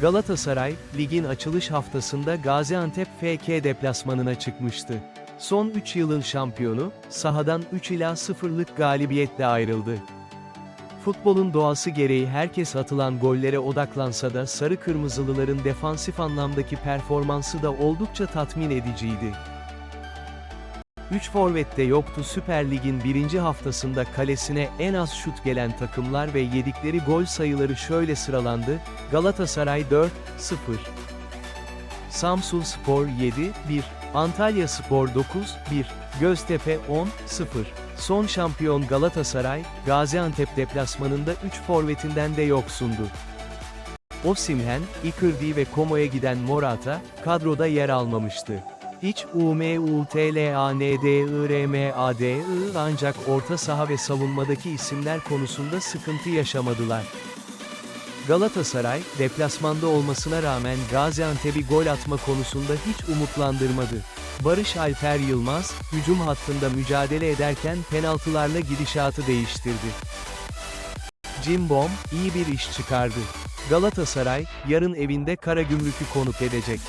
Galatasaray, ligin açılış haftasında Gaziantep FK deplasmanına çıkmıştı. Son 3 yılın şampiyonu, sahadan 3 ila 0'lık galibiyetle ayrıldı. Futbolun doğası gereği herkes atılan gollere odaklansa da sarı kırmızılıların defansif anlamdaki performansı da oldukça tatmin ediciydi. 3 forvette yoktu Süper Lig'in birinci haftasında kalesine en az şut gelen takımlar ve yedikleri gol sayıları şöyle sıralandı, Galatasaray 4, 0. Samsun Spor 7, 1. Antalya Spor 9, 1. Göztepe 10, 0. Son şampiyon Galatasaray, Gaziantep deplasmanında 3 forvetinden de yoksundu. Osimhen, Icardi ve Komo'ya giden Morata, kadroda yer almamıştı. Hiç UMUTLANDIRMADI ancak orta saha ve savunmadaki isimler konusunda sıkıntı yaşamadılar. Galatasaray, deplasmanda olmasına rağmen Gaziantep'i gol atma konusunda hiç umutlandırmadı. Barış Alper Yılmaz, hücum hattında mücadele ederken penaltılarla gidişatı değiştirdi. Cimbom, iyi bir iş çıkardı. Galatasaray, yarın evinde Karagümrük'ü konuk edecek.